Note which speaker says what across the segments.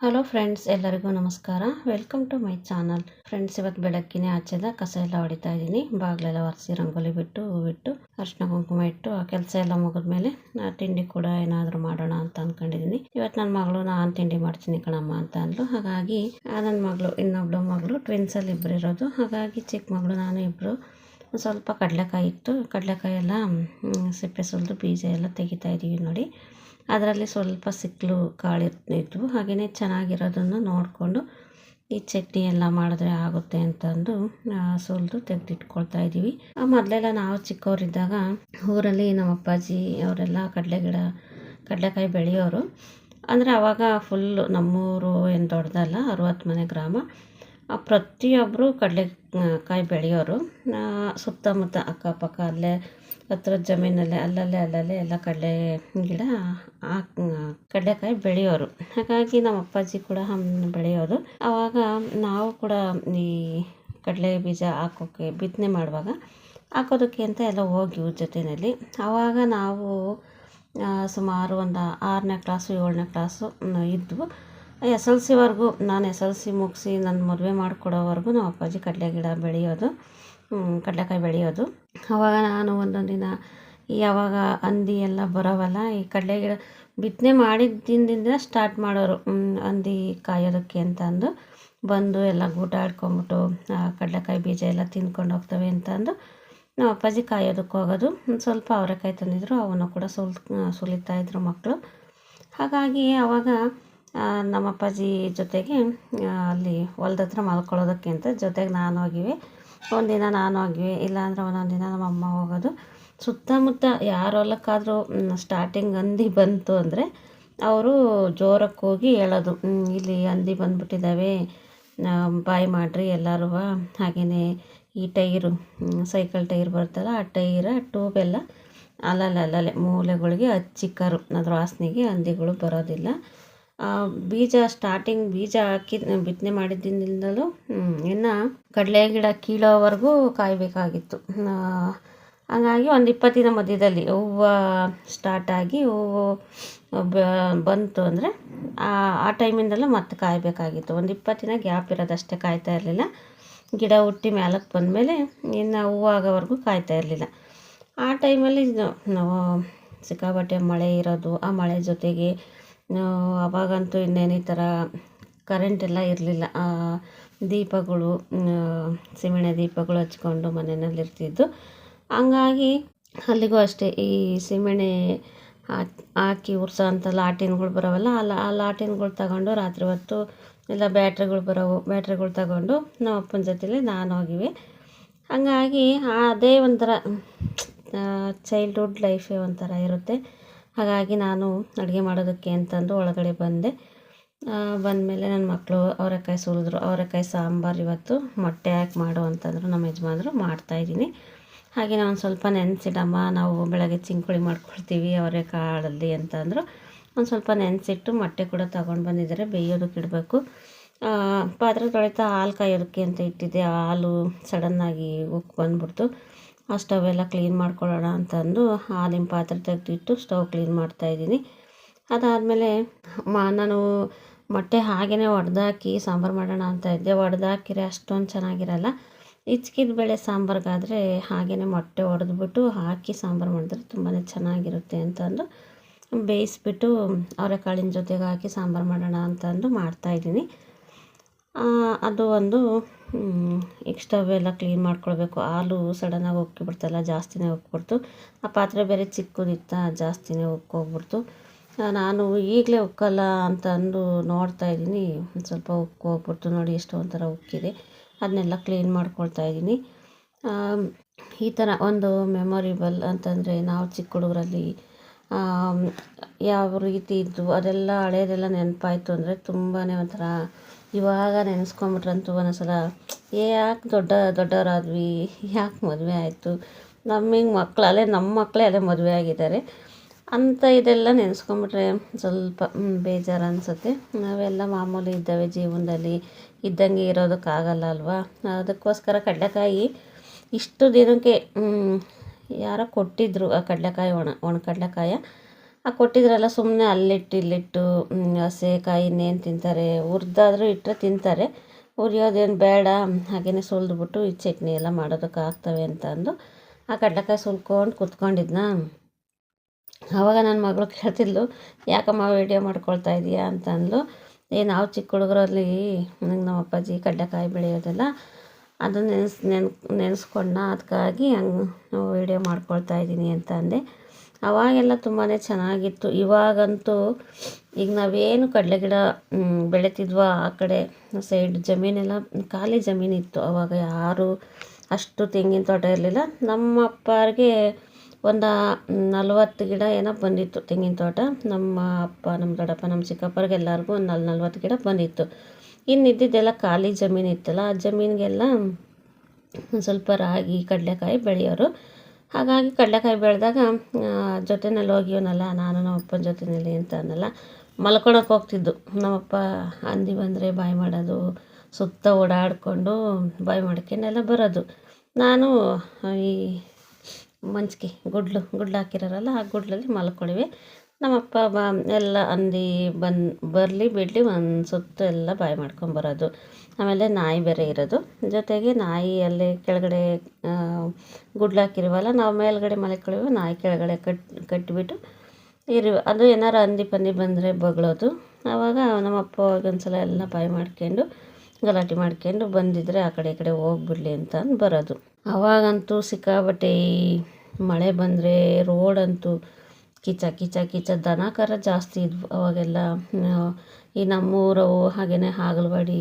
Speaker 1: Hello friends ಎಲ್ಲರಿಗೂ ನಮಸ್ಕಾರ. Welcome to my channel friends ಇವತ್ತು ಬೆಳಗ್ಗಿನೇ ಆಚೆದ ಕಸ ಎಲ್ಲ ಹೊಡಿತಾ ಇದ್ದೀನಿ. ಬಾಗಿಲೆಲ್ಲ ಒರೆಸಿ ರಂಗೋಲಿ ಬಿಟ್ಟು ಹೂವಿಟ್ಟು ಅರ್ಶಿನ ಕುಂಕುಮ ಇಟ್ಟು, ಆ ಕೆಲಸ ಎಲ್ಲ ಮುಗಿದ್ಮೇಲೆ ನಾ ತಿಂಡಿ ಕೂಡ ಏನಾದರೂ ಮಾಡೋಣ ಅಂತ ಅಂದ್ಕೊಂಡಿದ್ದೀನಿ ಇವತ್ತು ನನ್ನ ಮಗಳು, ನಾನು ತಿಂಡಿ ಮಾಡ್ತೀನಿ ಕಣಮ್ಮ ಅಂತ ಅಂದ್ಲು. ಹಾಗಾಗಿ ನನ್ನ ಮಗಳು, ಇನ್ನೊಬ್ಳು ಮಗಳು ಟ್ವಿನ್ಸಲ್ಲಿ ಇಬ್ಬರು ಇರೋದು. ಹಾಗಾಗಿ ಚಿಕ್ಕ ಮಗಳು, ನಾನು ಇಬ್ಬರು ಸ್ವಲ್ಪ ಕಡಲೆಕಾಯಿ ಇತ್ತು. ಕಡಲೆಕಾಯಿ ಎಲ್ಲ ಸಿಪ್ಪೆ ಸುಲಿದು, ಬೀಜ ಎಲ್ಲ ತೆಗಿತಾ ಇದ್ದೀವಿ ನೋಡಿ. ಅದರಲ್ಲಿ ಸ್ವಲ್ಪ ಸಿಕ್ಕಲು ಕಾಳು ಇದ್ವು ಹಾಗೆಯೇ ಚೆನ್ನಾಗಿರೋದನ್ನು ನೋಡಿಕೊಂಡು ಈ ಚಟ್ನಿ ಎಲ್ಲ ಮಾಡಿದ್ರೆ ಆಗುತ್ತೆ ಅಂತಂದು ಸುಲಿದು ತೆಗೆದಿಟ್ಕೊಳ್ತಾ ಇದ್ದೀವಿ. ಮೊದಲೆಲ್ಲ ನಾವು ಚಿಕ್ಕವರಿದ್ದಾಗ ಊರಲ್ಲಿ ನಮ್ಮ ಅಪ್ಪಾಜಿ ಅವರೆಲ್ಲ ಕಡಲೆ ಗಿಡ, ಕಡಲೆಕಾಯಿ ಬೆಳೆಯೋರು. ಅಂದರೆ ಆವಾಗ ಫುಲ್ಲು ನಮ್ಮೂರು ಏನು ದೊಡ್ಡದಲ್ಲ ಅರುವತ್ತು ಮನೆ ಗ್ರಾಮ ಪ್ರತಿಯೊಬ್ಬರು ಕಡಲೆಕಾಯಿ ಬೆಳೆಯೋರು. ಸುತ್ತಮುತ್ತ ಅಕ್ಕಪಕ್ಕ ಅಲ್ಲೇ ಹತ್ರದ ಜಮೀನಲ್ಲೇ, ಅಲ್ಲಲ್ಲೇ ಅಲ್ಲಲ್ಲೇ ಎಲ್ಲ ಕಡಲೆ ಗಿಡ ಹಾಕಿ ಕಡಲೆಕಾಯಿ ಬೆಳೆಯೋರು. ಹಾಗಾಗಿ ನಮ್ಮ ಅಪ್ಪಾಜಿ ಕೂಡ ಹಮ್ ಬೆಳೆಯೋದು ಆವಾಗ ನಾವು ಕೂಡ ಈ ಕಡಲೆ ಬೀಜ ಹಾಕೋಕ್ಕೆ ಬಿತ್ತನೆ ಮಾಡುವಾಗ ಹಾಕೋದಕ್ಕೆ ಅಂತ ಎಲ್ಲ ಹೋಗಿ ಇವ್ರ ಜೊತೆಯಲ್ಲಿ. ಆವಾಗ ನಾವು ಸುಮಾರು ಒಂದು ಆರನೇ ಕ್ಲಾಸು ಏಳನೇ ಕ್ಲಾಸು ಇದ್ವು ಎಸ್ ಎಲ್ ಸಿವರೆಗೂ ನಾನು ಎಸ್ ಎಲ್ ಸಿ ಮುಗಿಸಿ ನನ್ನ ಮದುವೆ ಮಾಡಿಕೊಡೋವರೆಗೂ ನಮ್ಮ ಅಪ್ಪಾಜಿ ಕಡಲೆ ಗಿಡ ಬೆಳೆಯೋದು. ಕಡಲೆಕಾಯಿ ಬೆಳೆಯೋದು. ಆವಾಗ ನಾನು ಒಂದೊಂದು ದಿನ ಯಾವಾಗ ಹಂದಿ ಎಲ್ಲ ಬರೋವಲ್ಲ, ಈ ಕಡಲೆ ಗಿಡ ಬಿತ್ತನೆ ಮಾಡಿದ್ದಿಂದ ಸ್ಟಾರ್ಟ್ ಮಾಡೋರು. ಹಂದಿ ಕಾಯೋದಕ್ಕೆ ಅಂತ ಅಂದು ಬಂದು ಎಲ್ಲ ಗೂಟಾಡ್ಕೊಂಬಿಟ್ಟು ಆ ಕಡಲೆಕಾಯಿ ಬೀಜ ಎಲ್ಲ ತಿಂದ್ಕೊಂಡು ಹೋಗ್ತವೆ ಅಂತ ಅಂದು ನಮ್ಮ ಅಪ್ಪಾಜಿ ಕಾಯೋದಕ್ಕೆ ಹೋಗೋದು. ಸ್ವಲ್ಪ ಅವರೆಕಾಯಿ ತಂದಿದ್ರು ಅವನ್ನು ಕೂಡ ಸುಲ್ ಸುಲಿತಾ ಇದ್ರು ಮಕ್ಕಳು ಹಾಗಾಗಿ ಆವಾಗ ನಮ್ಮ ಅಪ್ಪಾಜಿ ಜೊತೆಗೆ ಅಲ್ಲಿ ಹೊಲ್ದ ಹತ್ರ ಮಲ್ಕೊಳ್ಳೋದಕ್ಕೆ ಅಂತ ಜೊತೆಗೆ ನಾನು ಹೋಗಿವೆ. ಒಂದಿನ ನಾನು ಹೋಗಿವೆ ಇಲ್ಲಾಂದ್ರೆ ಒಂದೊಂದು ದಿನ ನಮ್ಮ ಅಮ್ಮ ಹೋಗೋದು. ಸುತ್ತಮುತ್ತ ಯಾರು ಹೊಲಕ್ಕಾದರೂ ಸ್ಟಾರ್ಟಿಂಗ್ ಹಂದಿ ಬಂತು ಅಂದರೆ ಅವರು ಜೋರಕ್ಕೆ ಹೋಗಿ ಹೇಳೋದು ಇಲ್ಲಿ ಹಂದಿ ಬಂದುಬಿಟ್ಟಿದ್ದಾವೆ ಬಾಯಿ ಮಾಡಿರಿ ಎಲ್ಲರೂ ಹಾಗೆಯೇ ಈ ಟೈರು ಸೈಕಲ್ ಟೈರ್ ಬರ್ತಲ್ಲ ಆ ಟೈರ ಟ್ಯೂಬೆಲ್ಲ ಅಲ್ಲಲ್ಲಿ ಮೂಲೆಗಳಿಗೆ ಹಚ್ಚಿಕ್ಕರು ಅದ್ರ ವಾಸನೆಗೆ ಹಂದಿಗಳು ಬರೋದಿಲ್ಲ. ಬೀಜ ಸ್ಟಾರ್ಟಿಂಗ್ ಬೀಜ ಹಾಕಿ, ಬಿತ್ತನೆ ಮಾಡಿದ್ದಿಂದಲೂ ಇನ್ನು ಕಡಲೆ ಗಿಡ ಕೀಳೋವರೆಗೂ ಕಾಯಬೇಕಾಗಿತ್ತು. ಹಾಗಾಗಿ ಒಂದು ಇಪ್ಪತ್ತು ದಿನ ಮಧ್ಯದಲ್ಲಿ ಹೂವು ಸ್ಟಾರ್ಟಾಗಿ ಹೂವು ಬಂತು ಅಂದರೆ, ಆ ಟೈಮಿಂದಲೂ ಮತ್ತೆ ಕಾಯಬೇಕಾಗಿತ್ತು. ಒಂದು ಇಪ್ಪತ್ತು ದಿನ ಗ್ಯಾಪ್ ಇರೋದಷ್ಟೇ ಕಾಯ್ತಾ ಇರಲಿಲ್ಲ. ಗಿಡ ಹುಟ್ಟಿ ಮೇಲಕ್ಕೆ ಬಂದಮೇಲೆ ಇನ್ನು ಹೂವು ಆಗೋವರೆಗೂ ಕಾಯ್ತಾ ಇರಲಿಲ್ಲ. ಆ ಟೈಮಲ್ಲಿ ನಾವು, ಸಿಕ್ಕಾಪಟ್ಟೆ ಮಳೆ ಇರೋದು, ಆ ಮಳೆ ಜೊತೆಗೆ ಅವಾಗಂತೂ ಇನ್ನೇನು ಈ ಥರ ಕರೆಂಟ್ ಎಲ್ಲ ಇರಲಿಲ್ಲ. ದೀಪಗಳು ಸೀಮೆಎಣ್ಣೆ ದೀಪಗಳು ಹಚ್ಕೊಂಡು ಮನೆಯಲ್ಲಿ ಇರ್ತಿದ್ದು. ಹಂಗಾಗಿ ಅಲ್ಲಿಗೂ ಅಷ್ಟೇ ಈ ಸೀಮೆಣ್ಣೆ ಹಾಕ್- ಉರ್ಸೋ ಅಂಥ ಲಾಟಿನ್ಗಳು ಬರೋವಲ್ಲ, ಆ ಆ ಲಾಟಿನ್ಗಳು ತಗೊಂಡು ರಾತ್ರಿ ಹೊತ್ತು ಇಲ್ಲ ಬ್ಯಾಟ್ರಿಗಳು ಬರೋವು, ಬ್ಯಾಟ್ರಿಗಳು ತಗೊಂಡು ನಮ್ಮ ಅಪ್ಪನ ಜೊತೆಲಿ ನಾನು ಹೋಗಿವಿ. ಹಾಗಾಗಿ ಅದೇ ಒಂಥರ ಚೈಲ್ಡ್ಹುಡ್ ಲೈಫೇ ಒಂಥರ ಇರುತ್ತೆ. ಹಾಗಾಗಿ ನಾನು ಅಡುಗೆ ಮಾಡೋದಕ್ಕೆ ಅಂತಂದು ಒಳಗಡೆ ಬಂದೆ. ಬಂದಮೇಲೆ ನನ್ನ ಮಕ್ಕಳು ಅವರೆಕಾಯಿ ಸುರಿದ್ರು. ಅವರೆಕಾಯಿ ಸಾಂಬಾರು ಇವತ್ತು ಮೊಟ್ಟೆ ಹಾಕಿ ಮಾಡು ಅಂತಂದ್ರು ನಮ್ಮ ಯಜಮಾನ್ರು ಮಾಡ್ತಾಯಿದ್ದೀನಿ ಹಾಗೆ ನಾನು ಸ್ವಲ್ಪ ನೆನೆಸಿಡಮ್ಮ, ನಾವು ಬೆಳಗ್ಗೆ ಚಿಂಕುಳಿ ಮಾಡ್ಕೊಳ್ತೀವಿ ಅವರೆಕಾಳಲ್ಲಿ ಅಂತಂದರು. ಒಂದು ಸ್ವಲ್ಪ ನೆನೆಸಿಟ್ಟು ಮೊಟ್ಟೆ ಕೂಡ ತಗೊಂಡು ಬಂದಿದ್ದಾರೆ, ಬೇಯೋದಕ್ಕೆ ಇಡಬೇಕು. ಪಾತ್ರೆ ತೊಳಿತಾ ಹಾಲು ಕಾಯೋದಕ್ಕೆ ಅಂತ ಇಟ್ಟಿದ್ದೆ. ಹಾಲು ಸಡನ್ನಾಗಿ ಉಕ್ಕಿ ಬಂದ್ಬಿಡ್ತು. ಆ ಎಲ್ಲ ಕ್ಲೀನ್ ಮಾಡ್ಕೊಳ್ಳೋಣ ಅಂತಂದು ಹಾಲಿನ ಪಾತ್ರೆ ತೆಗೆದಿಟ್ಟು ಸ್ಟವ್ ಕ್ಲೀನ್ ಮಾಡ್ತಾಯಿದ್ದೀನಿ ಅದಾದಮೇಲೆ ಮಾ, ನಾನು ಮೊಟ್ಟೆ ಹಾಗೆಯೇ ಒಡೆದಾಕಿ ಸಾಂಬಾರು ಮಾಡೋಣ ಅಂತ ಇದ್ದೆ. ಒಡೆದಾಕಿರೆ ಅಷ್ಟೊಂದು ಚೆನ್ನಾಗಿರಲ್ಲ. ಹಿಚ್ಕಿದ ಬೇಳೆ ಸಾಂಬಾರ್ಗಾದರೆ ಹಾಗೆಯೇ ಮೊಟ್ಟೆ ಒಡೆದ್ಬಿಟ್ಟು ಹಾಕಿ ಸಾಂಬಾರು ಮಾಡಿದ್ರೆ ತುಂಬಾ ಚೆನ್ನಾಗಿರುತ್ತೆ ಅಂತಂದು ಬೇಯಿಸ್ಬಿಟ್ಟು ಅವರೆಕಾಳಿನ ಜೊತೆಗೆ ಹಾಕಿ ಸಾಂಬಾರು ಮಾಡೋಣ ಅಂತಂದು ಮಾಡ್ತಾಯಿದ್ದೀನಿ ಅದು ಒಂದು ಈಗ ಸ್ಟವ್ ಎಲ್ಲ ಕ್ಲೀನ್ ಮಾಡ್ಕೊಳ್ಬೇಕು. ಹಾಲು ಸಡನ್ನಾಗಿ ಉಕ್ಕಿಬಿಡ್ತಲ್ಲ, ಜಾಸ್ತಿನೇ ಉಕ್ಕಿಬಿಡ್ತು ಆ ಪಾತ್ರೆ ಬೇರೆ ಚಿಕ್ಕದಿತ್ತ ಜಾಸ್ತಿನೇ ಉಕ್ಕೋಗ್ಬಿಡ್ತು. ನಾನು ಈಗಲೇ ಉಕ್ಕಲ್ಲ ಅಂತ ಅಂದು ನೋಡ್ತಾ ಇದ್ದೀನಿ. ಒಂದು ಸ್ವಲ್ಪ ಉಕ್ಕು ಹೋಗ್ಬಿಡ್ತು ನೋಡಿ, ಎಷ್ಟು ಒಂಥರ ಉಕ್ಕಿದೆ. ಅದನ್ನೆಲ್ಲ ಕ್ಲೀನ್ ಮಾಡ್ಕೊಳ್ತಾ ಇದ್ದೀನಿ. ಈ ಥರ ಒಂದು ಮೆಮೊರಿಬಲ್ ಅಂತಂದರೆ ನಾವು ಚಿಕ್ಕ ಹುಡುಗರಲ್ಲಿ ಯಾವ ರೀತಿ ಇದ್ದು ಅದೆಲ್ಲ ಹಳೆಯದೆಲ್ಲ ನೆನಪಾಯಿತು ಅಂದರೆ ತುಂಬಾ ಒಂಥರ ಇವಾಗ ನೆನೆಸ್ಕೊಂಬಿಟ್ರಂತೂ ಒಂದೊಂದ್ಸಲ, ಏ, ಯಾಕೆ ದೊಡ್ಡ, ದೊಡ್ಡವರಾದ್ವಿ? ಯಾಕೆ ಮದುವೆ ಆಯಿತು? ನಮಗೆ ಮಕ್ಕಳಲ್ಲೇ ನಮ್ಮ ಮಕ್ಕಳೇ ಅಲ್ಲೇ ಮದುವೆ ಆಗಿದ್ದಾರೆ. ಅಂತ ಇದೆಲ್ಲ ನೆನೆಸ್ಕೊಂಬಿಟ್ರೆ ಸ್ವಲ್ಪ ಬೇಜಾರು ಅನಿಸುತ್ತೆ. ನಾವೆಲ್ಲ ಮಾಮೂಲಿ ಇದ್ದಾವೆ ಜೀವನದಲ್ಲಿ. ಇದ್ದಂಗೆ ಇರೋದಕ್ಕಾಗಲ್ಲ ಅಲ್ವಾ? ಅದಕ್ಕೋಸ್ಕರ ಕಡಲೆಕಾಯಿ ಇಷ್ಟು ದಿನಕ್ಕೆ ಯಾರೋ ಕೊಟ್ಟಿದ್ದರು ಆ ಕಡಲೆಕಾಯಿ ಒಣ ಒಣ ಕಡಲೆಕಾಯ. ಆ ಕೊಟ್ಟಿದ್ರಲ್ಲ ಸುಮ್ಮನೆ ಅಲ್ಲಿಟ್ಟು ಇಲ್ಲಿಟ್ಟು ಹಸೆಕಾಯಿ ಹಸೆ ಕಾಯಿ ಇನ್ನೇನು ತಿಂತಾರೆ ಹುರಿದಾದ್ರೂ ಇಟ್ಟರೆ ತಿಂತಾರೆ. ಹುರಿಯೋದೇನು ಬೇಡ ಹಾಗೇ ಸುಲಿದ್ಬಿಟ್ಟು ಈ ಚಟ್ನಿ ಎಲ್ಲ ಮಾಡೋದಕ್ಕೆ ಆಗ್ತವೆ ಅಂತ ಅಂದು ಆ ಕಡ್ಲೆಕಾಯಿ ಸುಲ್ಕೊಂಡು ಕುತ್ಕೊಂಡಿದ್ನ. ಆವಾಗ ನನ್ನ ಮಗಳು ಕೇಳ್ತಿದ್ಲು, ಯಾಕಮ್ಮ ವೀಡಿಯೋ ಮಾಡ್ಕೊಳ್ತಾ ಇದೀಯಾ? ಅಂತ ಅಂದ್ಲು. ಏ, ನಾವು ಚಿಕ್ಕ ಹುಡುಗರಲ್ಲಿ ನಂಗೆ ನಮ್ಮ ಅಪ್ಪಾಜಿ ಕಡ್ಲೆಕಾಯಿ ಬೆಳೆಯೋದೆಲ್ಲ ಅದನ್ನ ನೆನೆಸ್ ನೆನ್ ನೆನೆಸ್ಕೊಂಡ ಅದಕ್ಕಾಗಿ ಹಂಗೆ ವೀಡಿಯೋ ಮಾಡ್ಕೊಳ್ತಾ ಇದ್ದೀನಿ ಅಂತ ಅಂದೆ. ಅವಾಗೆಲ್ಲ ತುಂಬಾ ಚೆನ್ನಾಗಿತ್ತು. ಇವಾಗಂತೂ ಈಗ ನಾವೇನು ಕಡಲೆ ಗಿಡ ಬೆಳೀತಿದ್ವೋ ಆ ಕಡೆ ಸೈಡ್ ಜಮೀನೆಲ್ಲ ಖಾಲಿ ಜಮೀನಿತ್ತು. ಅವಾಗ ಯಾರು ಅಷ್ಟು ತೆಂಗಿನ ತೋಟ ಇರಲಿಲ್ಲ. ನಮ್ಮ ಅಪ್ಪರಿಗೆ ಒಂದು ನಲ್ವತ್ತು ಗಿಡ ಏನೋ ಬಂದಿತ್ತು ತೆಂಗಿನ ತೋಟ. ನಮ್ಮ ಅಪ್ಪ, ನಮ್ಮ ದೊಡ್ಡಪ್ಪ, ನಮ್ಮ ಚಿಕ್ಕಪ್ಪರಿಗೆ ಎಲ್ಲರಿಗೂ ಒಂದು ನಲ್, ನಲ್ವತ್ತು ಗಿಡ ಬಂದಿತ್ತು. ಇನ್ನು ಇದ್ದಿದ್ದೆಲ್ಲ ಖಾಲಿ ಜಮೀನಿತ್ತಲ್ಲ. ಆ ಜಮೀನಿಗೆಲ್ಲ ಸ್ವಲ್ಪ ರಾಗಿ, ಕಡಲೆಕಾಯಿ ಬೆಳೆಯೋರು. ಹಾಗಾಗಿ ಕಡಲೆಕಾಯಿ ಬೆಳೆದಾಗ ಜೊತೆನಲ್ಲಿ ಹೋಗಿವನಲ್ಲ ನಾನು ನಮ್ಮ ಅಪ್ಪನ ಜೊತೆಯಲ್ಲಿ ಅಂತ ಅನ್ನಲ್ಲ ಮಲ್ಕೊಳಕ್ಕೆ ಹೋಗ್ತಿದ್ದು. ನಮ್ಮಪ್ಪ ಹಂದಿ ಬಂದರೆ ಬಾಯಿ ಮಾಡೋದು, ಸುತ್ತ ಓಡಾಡಿಕೊಂಡು ಬಾಯಿ ಮಾಡ್ಕೊಂಡೆಲ್ಲ ಬರೋದು. ನಾನು ಈ ಮಂಚಿಗೆ ಗುಡ್ಲು ಗುಡ್ಲು ಹಾಕಿರೋರಲ್ಲ, ಆ ಗುಡ್ಲಲ್ಲಿ ಮಲ್ಕೊಳ್ಳಿವಿ ನಮ್ಮಪ್ಪ ಬಾ ಎಲ್ಲ ಅಂದು ಬಂದು, ಬರಲಿ ಬಿಡಲಿ ಒಂದು ಸುತ್ತ ಎಲ್ಲ ಬಾಯಿ ಮಾಡ್ಕೊಂಬರೋದು ಆಮೇಲೆ ನಾಯಿ ಬೇರೆ ಇರೋದು. ಜೊತೆಗೆ ನಾಯಿ ಅಲ್ಲಿ ಕೆಳಗಡೆ ಗುಡ್ಲು ಹಾಕಿರುವಲ್ಲ, ನಾವು ಮೇಲ್ಗಡೆ ಮಲ್ಕೊಳ್ಳಿವಿ ನಾಯಿ ಕೆಳಗಡೆ ಕಟ್, ಕಟ್ಟಿಬಿಟ್ಟು ಇರು, ಅದು ಏನಾರು ಹಂದಿ ಪಂದಿ ಬಂದರೆ ಬಗಳೋದು. ಆವಾಗ ನಮ್ಮಪ್ಪ ಒಂದ್ಸಲ ಎಲ್ಲ ಬಾಯಿ ಮಾಡ್ಕೊಂಡು, ಗಲಾಟೆ ಮಾಡ್ಕೊಂಡು ಬಂದಿದ್ರೆ ಆ ಕಡೆ ಈ ಕಡೆ ಹೋಗ್ಬಿಡ್ಲಿ ಅಂತ ಅಂದು ಬರೋದು. ಆವಾಗಂತೂ ಸಿಕ್ಕಾಪಟ್ಟೆ ಮಳೆ ಬಂದರೆ ರೋಡಂತೂ ಕಿಚ ಕಿಚ ಕಿಚ. ದನ ಕರ ಜಾಸ್ತಿ ಇದ್ವು. ಅವಾಗೆಲ್ಲ ಈ ನಮ್ಮೂರವು ಹಾಗೆಯೇ ಹಾಗಲವಾಡಿ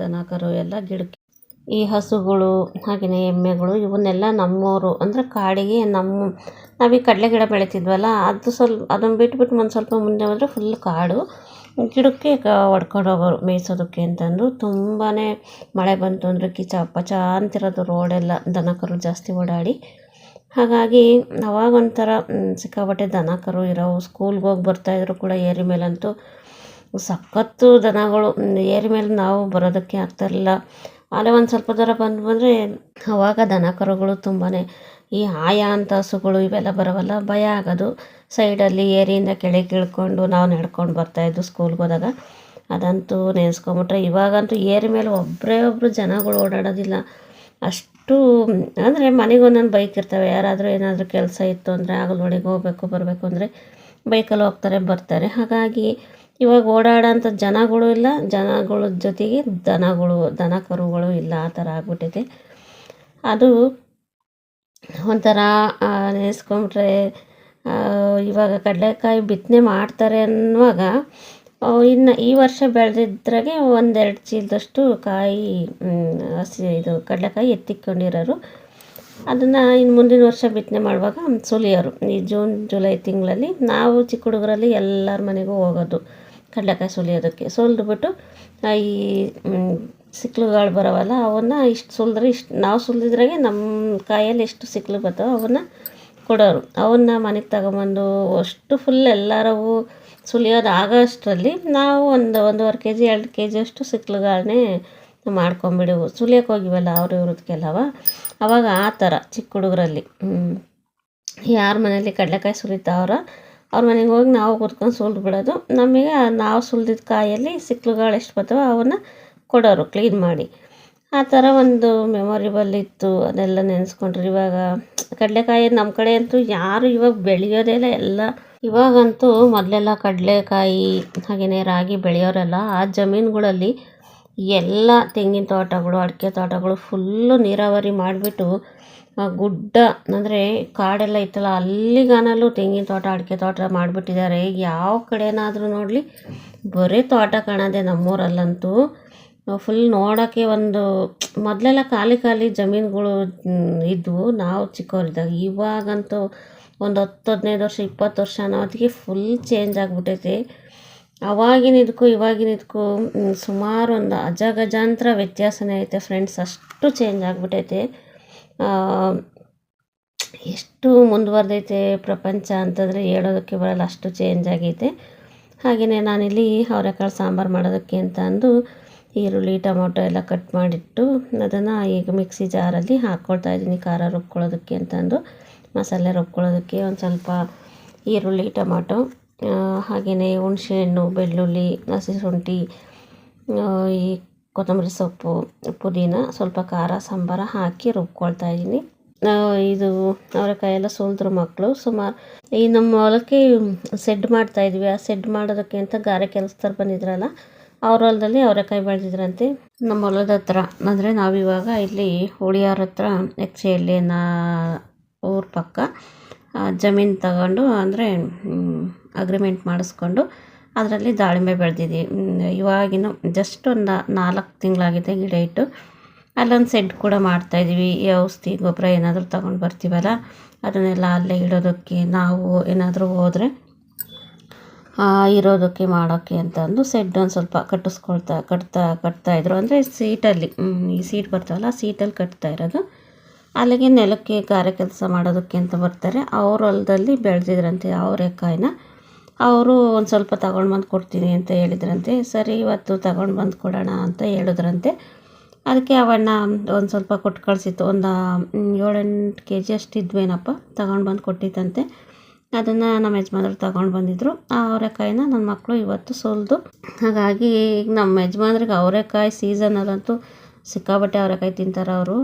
Speaker 1: ದನ ಕರು ಎಲ್ಲ ಗಿಡಕ್ಕೆ. ಈ ಹಸುಗಳು ಹಾಗೆಯೇ ಎಮ್ಮೆಗಳು, ಇವನ್ನೆಲ್ಲ ನಮ್ಮೂರು. ಅಂದರೆ ಕಾಡಿಗೆ ನಮ್ಮ ನಾವು ಈ ಕಡಲೆ ಗಿಡ ಬೆಳಿತಿದ್ವಲ್ಲ, ಅದು ಸ್ವಲ್ಪ, ಅದನ್ನು ಬಿಟ್ಬಿಟ್ಟು ಒಂದು ಸ್ವಲ್ಪ ಮುಂದೆ ಹೋದರೆ ಫುಲ್ ಕಾಡು. ಗಿಡಕ್ಕೆ ಹೊಡ್ಕೊಂಡು ಹೋಗೋರು, ಮೇಯಿಸೋದಕ್ಕೆ ಅಂತಂದು ತುಂಬಾ ಮಳೆ ಬಂತು ಅಂದರೆ ಕಿಚ ಪಚ ಅಂತಿರೋದು ರೋಡೆಲ್ಲ. ದನ ಕರು ಜಾಸ್ತಿ ಓಡಾಡಿ. ಹಾಗಾಗಿ ಅವಾಗ ಒಂಥರ ಸಿಕ್ಕಾಪಟ್ಟೆ ದನ ಕರು ಇರೋವು. ಸ್ಕೂಲ್ಗೆ ಹೋಗಿ ಬರ್ತಾಯಿದ್ರು ಕೂಡ ಏರಿ ಮೇಲಂತೂ ಸಖತ್ತು ದನಗಳು. ಏರಿ ಮೇಲೆ ನಾವು ಬರೋದಕ್ಕೆ ಆಗ್ತಾಯಿರಲಿಲ್ಲ ಅಲ್ಲೇ ಒಂದು ಸ್ವಲ್ಪ ದೂರ ಬಂದು ಬಂದರೆ ಅವಾಗ ದನ ಕರುಗಳು ತುಂಬಾ ಈ ಆಯಾ ಅಂತ ಹಸುಗಳು ಇವೆಲ್ಲ ಬರೋವಲ್ಲ, ಭಯ ಆಗೋದು. ಸೈಡಲ್ಲಿ ಏರಿಯಿಂದ ಕೆಳಗೆ ಇಳ್ಕೊಂಡು ನಾವು ನಡ್ಕೊಂಡು ಬರ್ತಾಯಿದ್ದು ಸ್ಕೂಲ್ಗೆ ಹೋದಾಗ. ಅದಂತೂ ನೆನೆಸ್ಕೊಂಬಿಟ್ರೆ ಇವಾಗಂತೂ ಏರಿ ಮೇಲೆ ಒಬ್ಬರೇ ಒಬ್ಬರು ಜನಗಳು ಓಡಾಡೋದಿಲ್ಲ. ಅಷ್ಟು ಅಂದರೆ ಮನೆಗೆ ಒಂದೊಂದು ಬೈಕ್ ಇರ್ತವೆ. ಯಾರಾದರೂ ಏನಾದರೂ ಕೆಲಸ ಇತ್ತು ಅಂದರೆ ಆಗಲೊಳಗೆ ಹೋಗ್ಬೇಕು, ಬರಬೇಕು ಅಂದರೆ ಬೈಕಲ್ಲಿ ಹೋಗ್ತಾರೆ, ಬರ್ತಾರೆ. ಹಾಗಾಗಿ ಇವಾಗ ಓಡಾಡೋಂಥ ಜನಗಳು ಇಲ್ಲ. ಜನಗಳ ಜೊತೆಗೆ ದನಗಳು, ದನ ಕರುಗಳು ಇಲ್ಲ. ಆ ಥರ ಆಗ್ಬಿಟ್ಟಿದೆ. ಅದು ಒಂಥರ ನೆನೆಸ್ಕೊಂಬಿಟ್ರೆ ಇವಾಗ ಕಡಲೆಕಾಯಿ ಬಿತ್ತನೆ ಮಾಡ್ತಾರೆ ಅನ್ನುವಾಗ ಇನ್ನು ಈ ವರ್ಷ ಬೆಳೆದಿದ್ರಾಗೆ ಒಂದೆರಡು ಚೀಲದಷ್ಟು ಕಾಯಿ ಹಸಿ ಇದು ಕಡಲೆಕಾಯಿ ಎತ್ತಿಕ್ಕೊಂಡಿರೋರು ಅದನ್ನು ಇನ್ನು ಮುಂದಿನ ವರ್ಷ ಬಿತ್ತನೆ ಮಾಡುವಾಗ ಸುಲಿಯೋರು. ಈ ಜೂನ್, ಜುಲೈ ತಿಂಗಳಲ್ಲಿ ನಾವು ಚಿಕ್ಕ ಹುಡುಗರಲ್ಲಿ ಎಲ್ಲರ ಮನೆಗೂ ಹೋಗೋದು ಕಡಲೆಕಾಯಿ ಸುಲಿಯೋದಕ್ಕೆ. ಸುಲಿದ್ಬಿಟ್ಟು ಈ ಸಿಕ್ಲುಗಳು ಬರೋವಲ್ಲ ಅವನ್ನ ಇಷ್ಟು ಸುಲಿದ್ರೆ ಇಷ್ಟು, ನಾವು ಸುಲಿದ್ರಾಗೆ ನಮ್ಮ ಕಾಯಲ್ಲಿ ಎಷ್ಟು ಸಿಕ್ಲು ಬರ್ತಾವೋ ಅವನ್ನ ಕೊಡೋರು. ಅವನ್ನ ಮನೆಗೆ ತಗೊಂಬಂದು ಅಷ್ಟು ಫುಲ್ ಎಲ್ಲರವು ಸುಲಿಯೋದು ಆಗೋಷ್ಟರಲ್ಲಿ ನಾವು ಒಂದು ಒಂದೂವರೆ ಕೆ ಜಿ ಎರಡು ಕೆ ಜಿಯಷ್ಟು ಸಿಕ್ಲುಗಳನ್ನೇ ಮಾಡ್ಕೊಂಬಿಡುವು ಸುಲಿಯೋಕೆ ಹೋಗಿವಲ್ಲ ಅವ್ರ ಇವ್ರದಕ್ಕೆಲ್ಲವ ಅವಾಗ ಆ ಥರ ಚಿಕ್ಕ ಹುಡುಗರಲ್ಲಿ. ಯಾರ ಮನೇಲಿ ಕಡಲೆಕಾಯಿ ಸುಲಿತಾವ್ರ ಅವ್ರ? ಮನೆಗೆ ಹೋಗಿ ನಾವು ಕೂತ್ಕೊಂಡು ಸುಲಿದ್ಬಿಡೋದು. ನಮಗೆ ನಾವು ಸುಲಿದಿದ್ದ ಕಾಯಲ್ಲಿ ಸಿಕ್ಲುಗಳು ಎಷ್ಟು ಬರ್ತಾವೆ ಅವನ್ನ ಕೊಡೋರು, ಕ್ಲೀನ್ ಮಾಡಿ. ಆ ಥರ ಒಂದು ಮೆಮೊರಿಬಲ್ ಇತ್ತು. ಅದೆಲ್ಲ ನೆನೆಸ್ಕೊಂಡ್ರೆ ಇವಾಗ. ಕಡಲೆಕಾಯಿ ನಮ್ಮ ಕಡೆ ಅಂತೂ ಯಾರು ಇವಾಗ ಬೆಳೆಯೋದೇ ಇಲ್ಲ. ಎಲ್ಲ ಇವಾಗಂತೂ ಮೊದಲೆಲ್ಲ ಕಡಲೆಕಾಯಿ ಹಾಗೆಯೇ ರಾಗಿ ಬೆಳೆಯೋರೆಲ್ಲ ಆ ಜಮೀನುಗಳಲ್ಲಿ ಎಲ್ಲ ತೆಂಗಿನ ತೋಟಗಳು, ಅಡಿಕೆ ತೋಟಗಳು ಫುಲ್ಲು ನೀರಾವರಿ ಮಾಡಿಬಿಟ್ಟು ಗುಡ್ಡ ಅಂದರೆ ಕಾಡೆಲ್ಲ ಇತ್ತಲ್ಲ, ಅಲ್ಲಿಗಾನಲ್ಲೂ ತೆಂಗಿನ ತೋಟ, ಅಡಿಕೆ ತೋಟ ಮಾಡಿಬಿಟ್ಟಿದ್ದಾರೆ. ಯಾವ ಕಡೆನಾದರೂ ನೋಡಲಿ, ಬರೀ ತೋಟ ಕಾಣೋದೆ ನಮ್ಮೂರಲ್ಲಂತೂ ಫುಲ್ ನೋಡೋಕ್ಕೆ ಒಂದು, ಮೊದಲೆಲ್ಲ ಖಾಲಿ ಖಾಲಿ ಜಮೀನುಗಳು ಇದ್ವು. ನಾವು ಚಿಕ್ಕವರಿದ್ದಾಗ ಇವಾಗಂತೂ ಒಂದು ಹತ್ತು ಹದಿನೈದು ವರ್ಷ, ಇಪ್ಪತ್ತು ವರ್ಷ ಅನ್ನೋದಕ್ಕೆ ಫುಲ್ ಚೇಂಜ್ ಆಗಿಬಿಟ್ಟೈತೆ. ಅವಾಗಿನ ಇದಕ್ಕೂ ಇವಾಗಿನ ಇದಕ್ಕೂ ಸುಮಾರು ಒಂದು ಅಜಗಜಾಂತರ ವ್ಯತ್ಯಾಸನೇ ಐತೆ ಫ್ರೆಂಡ್ಸ್ ಅಷ್ಟು ಚೇಂಜ್ ಆಗಿಬಿಟ್ಟೈತೆ. ಎಷ್ಟು ಮುಂದುವರೆದೈತೆ ಪ್ರಪಂಚ ಅಂತಂದರೆ ಹೇಳೋದಕ್ಕೆ ಬರಲ್ಲ, ಅಷ್ಟು ಚೇಂಜ್ ಆಗೈತೆ. ಹಾಗೆಯೇ ನಾನಿಲ್ಲಿ ಅವರೆಕಾಳು ಸಾಂಬಾರು ಮಾಡೋದಕ್ಕೆ ಅಂತ ಅಂದು ಈರುಳ್ಳಿ, ಟೊಮೊಟೊ ಎಲ್ಲ ಕಟ್ ಮಾಡಿಟ್ಟು ಅದನ್ನು ಈಗ ಮಿಕ್ಸಿ ಜಾರಲ್ಲಿ ಹಾಕ್ಕೊಳ್ತಾ ಇದ್ದೀನಿ ಖಾರ ರುಬ್ಕೊಳ್ಳೋದಕ್ಕೆ ಅಂತಂದು ಮಸಾಲೆ ರುಬ್ಕೊಳ್ಳೋದಕ್ಕೆ ಒಂದು ಸ್ವಲ್ಪ ಈರುಳ್ಳಿ, ಟೊಮಾಟೊ ಹಾಗೆಯೇ ಹುಣಸೆಹಣ್ಣು, ಬೆಳ್ಳುಳ್ಳಿ, ಹಸಿ ಶುಂಠಿ ಈ ಕೊತ್ತಂಬರಿ ಸೊಪ್ಪು, ಪುದೀನ, ಸ್ವಲ್ಪ ಖಾರ, ಸಾಂಬಾರ ಹಾಕಿ ರುಬ್ಕೊಳ್ತಾ ಇದ್ದೀನಿ. ಇದು ಅವರೆಕಾಯಿ ಎಲ್ಲ ಸೋಲ್ದ್ರು ಮಕ್ಕಳು ಸುಮಾರು ಈ ನಮ್ಮ ಹೊಲಕ್ಕೆ ಸೆಡ್ ಮಾಡ್ತಾ ಇದ್ವಿ. ಆ ಸೆಡ್ ಮಾಡೋದಕ್ಕೆ ಅಂತ ಗಾರೆ ಕೆಲಸದವ್ರು ಬಂದಿದ್ರಲ್ಲ, ಅವ್ರ ಹೊಲದಲ್ಲಿ ಅವರೆಕಾಯಿ ಬೆಳೆದಿದ್ರಂತೆ. ನಮ್ಮ ಹೊಲದ ಹತ್ರ, ಅಂದರೆ ನಾವಿವಾಗ ಇಲ್ಲಿ ಹುಳಿಯಾರ ಹತ್ರ ಎಕ್ಸೆಯಲ್ಲಿ ನಾ ಊರ ಪಕ್ಕ ಜಮೀನು ತಗೊಂಡು ಅಂದರೆ ಅಗ್ರಿಮೆಂಟ್ ಮಾಡಿಸ್ಕೊಂಡು ಅದರಲ್ಲಿ ದಾಳಿಂಬೆ ಬೆಳೆದಿದ್ದೀವಿ ಇವಾಗಿನ ಜಸ್ಟ್ ಒಂದು ನಾಲ್ಕು ತಿಂಗಳಾಗಿದೆ ಗಿಡ ಇಟ್ಟು. ಅಲ್ಲೊಂದು ಸೆಡ್ ಕೂಡ ಮಾಡ್ತಾಯಿದ್ದೀವಿ ಈ ಔಷಧಿ, ಗೊಬ್ಬರ ಏನಾದರೂ ತಗೊಂಡು ಬರ್ತೀವಲ್ಲ, ಅದನ್ನೆಲ್ಲ ಅಲ್ಲೇ ಇಡೋದಕ್ಕೆ, ನಾವು ಏನಾದರೂ ಹೋದರೆ ಇರೋದಕ್ಕೆ ಮಾಡೋಕ್ಕೆ ಅಂತ ಅಂದು ಸೆಡ್ ಒಂದು ಸ್ವಲ್ಪ ಕಟ್ಟಿಸ್ಕೊಳ್ತಾ, ಕಟ್ತಾ ಕಟ್ತಾಯಿದ್ರು ಅಂದರೆ ಸೀಟಲ್ಲಿ ಈ ಸೀಟ್ ಬರ್ತಾವಲ್ಲ ಸೀಟಲ್ಲಿ ಕಟ್ತಾ ಇರೋದು. ಅಲ್ಲಿಗೆ ನೆಲಕ್ಕೆ ಗಾರೆ ಕೆಲಸ ಮಾಡೋದಕ್ಕೆ ಅಂತ ಬರ್ತಾರೆ. ಅವ್ರ ಹೊಲದಲ್ಲಿ ಬೆಳೆದಿದ್ರಂತೆ ಅವರೆಕಾಯಿನ. ಅವರು ಒಂದು ಸ್ವಲ್ಪ ತಗೊಂಡು ಬಂದು ಕೊಡ್ತೀನಿ ಅಂತ ಹೇಳಿದ್ರಂತೆ. ಸರಿ, ಇವತ್ತು ತಗೊಂಡು ಬಂದು ಕೊಡೋಣ ಅಂತ ಹೇಳಿದ್ರಂತೆ. ಅದಕ್ಕೆ ಅವಣ್ಣ ಒಂದು ಸ್ವಲ್ಪ ಕೊಟ್ಟು ಕಳಿಸಿತ್ತು. ಒಂದು ಏಳೆಂಟು ಕೆ ಜಿ ಅಷ್ಟು ಇದ್ವೇನಪ್ಪ? ತಗೊಂಡು ಬಂದು ಕೊಟ್ಟಿತ್ತಂತೆ ಅದನ್ನು ನಮ್ಮ ಯಜಮಾನ್ರು ತಗೊಂಡು ಬಂದಿದ್ದರು ಆ ಅವರೆಕಾಯಿನ ನನ್ನ ಮಕ್ಕಳು ಇವತ್ತು ಸೋಲ್ದು. ಹಾಗಾಗಿ ಈಗ ನಮ್ಮ ಯಜಮಾನ್ರಿಗೆ ಅವರೆಕಾಯಿ ಸೀಸನಲ್ಲಂತೂ ಸಿಕ್ಕಾಬಟ್ಟೆ ಅವರೆಕಾಯಿ ತಿಂತಾರೆ ಅವರು.